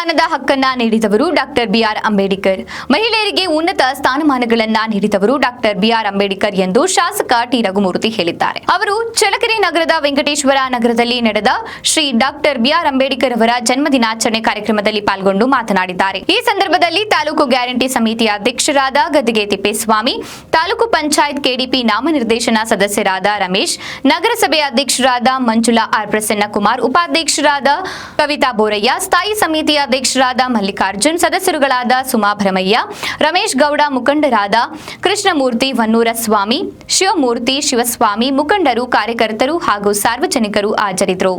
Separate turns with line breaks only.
ಹಕ್ಕುಗಳನ್ನ ನೀಡಿದವರು doctor B R Ambedkar. ಮಹಿಳೆಯರಿಗೆ ಉನ್ನತ ಸ್ಥಾನಮಾನಗಳನ್ನ ನೀಡಿದವರು ಡಾಕ್ಟರ್ ಬಿಆರ್ ಅಂಬೇಡ್ಕರ್ ಎಂದು ಶಾಸಕ ಟಿ ರಘುಮೂರ್ತಿ ಹೇಳಿದ್ದಾರೆ. ಅವರು ಚಳ್ಳಕೆರೆ ನಗರದ ವೆಂಕಟೇಶ್ವರ ನಗರದಲ್ಲಿ ನಡೆದ ಶ್ರೀ ಡಾಕ್ಟರ್ ಬಿಆರ್ ಅಂಬೇಡ್ಕರ್ ಅವರ ಜನ್ಮ ದಿನಾಚರಣೆ ಕಾರ್ಯಕ್ರಮದಲ್ಲಿ ಪಾಲ್ಗೊಂಡು ಮಾತನಾಡಿದ್ದಾರೆ. ಈ ಸಂದರ್ಭದಲ್ಲಿ ತಾಲೂಕು ಗ್ಯಾರಂಟಿ ಸಮಿತಿಯ ಅಧ್ಯಕ್ಷರಾದ ಗದ್ದಿಗೆ ತಿಪ್ಪೇಸ್ವಾಮಿ ತಾಲೂಕು ಪಂಚಾಯತ್ ಕೆಡಿಪಿ ನಾಮನಿರ್ದೇಶನ ಸದಸ್ಯರಾದ ರಮೇಶ್, ನಗರಸಭೆ ಅಧ್ಯಕ್ಷರಾದ ಮಂಜುಳಾ ಆರ್ ಪ್ರಸನ್ನಕುಮಾರ್, ಉಪಾಧ್ಯಕ್ಷರಾದ ಕವಿತಾ ಬೋರಯ್ಯ, ಸ್ಥಾಯಿ ಸಮಿತಿಯ ಅಧ್ಯಕ್ಷರಾದ ಮಲ್ಲಿಕಾರ್ಜುನ್, ಸದಸ್ಯರುಗಳಾದ ಸುಮಾ ಭರಮಯ್ಯ, ರಮೇಶ್ ಗೌಡ ಮುಖಂಡರಾದ ಕೃಷ್ಣಮೂರ್ತಿ ವನ್ನೂರ ಸ್ವಾಮಿ ಶಿವಮೂರ್ತಿ ಶಿವಸ್ವಾಮಿ ಮುಖಂಡರು, ಕಾರ್ಯಕರ್ತರು ಹಾಗೂ ಸಾರ್ವಜನಿಕರು ಹಾಜರಿದ್ದರು.